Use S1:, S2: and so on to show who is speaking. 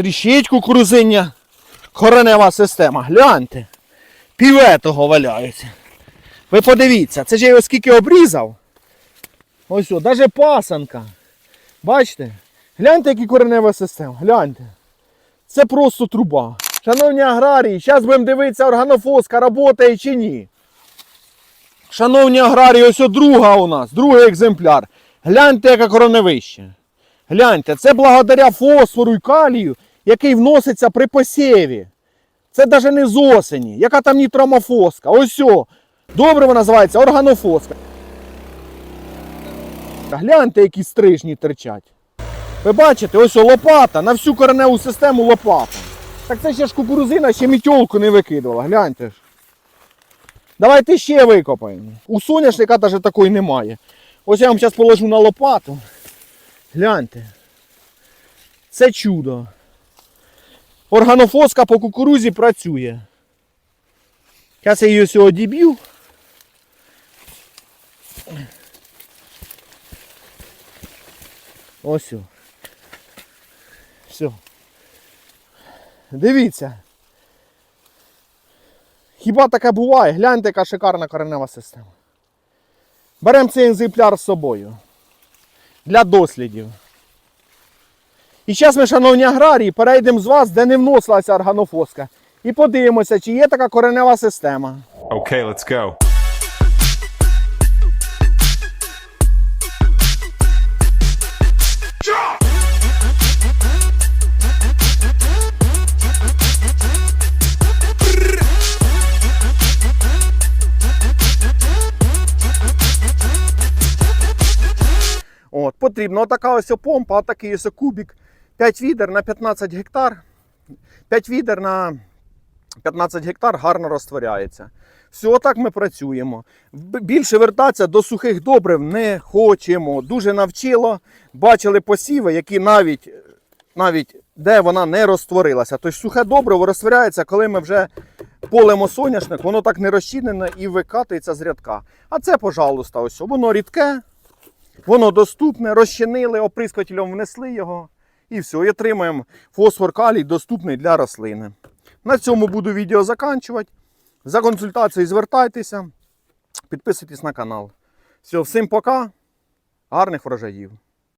S1: Тріщить кукурузиння. Коренева система. Гляньте. Піветого валяється. Ви подивіться, це ж я його скільки обрізав. Ось, о, навіть пасанка. Бачите? Гляньте, які коренева система. Гляньте. Це просто труба. Шановні аграрії, зараз будемо дивитися, органофоска працює чи ні. Шановні аграрії, ось друга у нас, другий екземпляр. Гляньте, яке короневище. Гляньте, це благодаря фосфору і калію, який вноситься при посіві. Це навіть не з осені. Яка там нітромофоска? Ось о. Добриво називається органофоска. Гляньте, які стрижні терчать. Ви бачите, ось лопата, на всю кореневу систему лопата. Так це ще ж кукурузина, ще мітьолку не викидувала, гляньте ж. Давайте ще викопаємо. У соняшника навіть такої немає. Ось я вам зараз положу на лопату. Гляньте. Це чудо. Органофоска по кукурузі працює. Зараз я її ось одіб'ю. Ось. Все. Дивіться. Хіба таке буває? Гляньте, яка шикарна коренева система. Беремо цей екземпляр з собою. Для дослідів. І зараз ми, шановні аграрії, перейдемо з вас, де не вносилася органофоска. І подивимося, чи є така коренева система.
S2: Okay, let's go.
S1: От, потрібна отака ось помпа, отакий ось кубик. 5 відер на 15 гектар. 5 відер на 15 гектар гарно розтворяється. Все, отак ми працюємо. Більше вертатися до сухих добрив не хочемо. Дуже навчило. Бачили посіви, які навіть, навіть де вона не розтворилася. Тобто сухе добриво розтворяється, коли ми вже полемо соняшник, воно так не розчинене і викатується з рядка. А це, пожалуйста, ось воно рідке, Воно доступне, розчинили, оприскувателем внесли його. І все, і отримаємо фосфор калій доступний для рослини. На цьому буду відео заканчувати. За консультацією звертайтеся, підписуйтесь на канал. Все, всім пока, гарних врожаїв!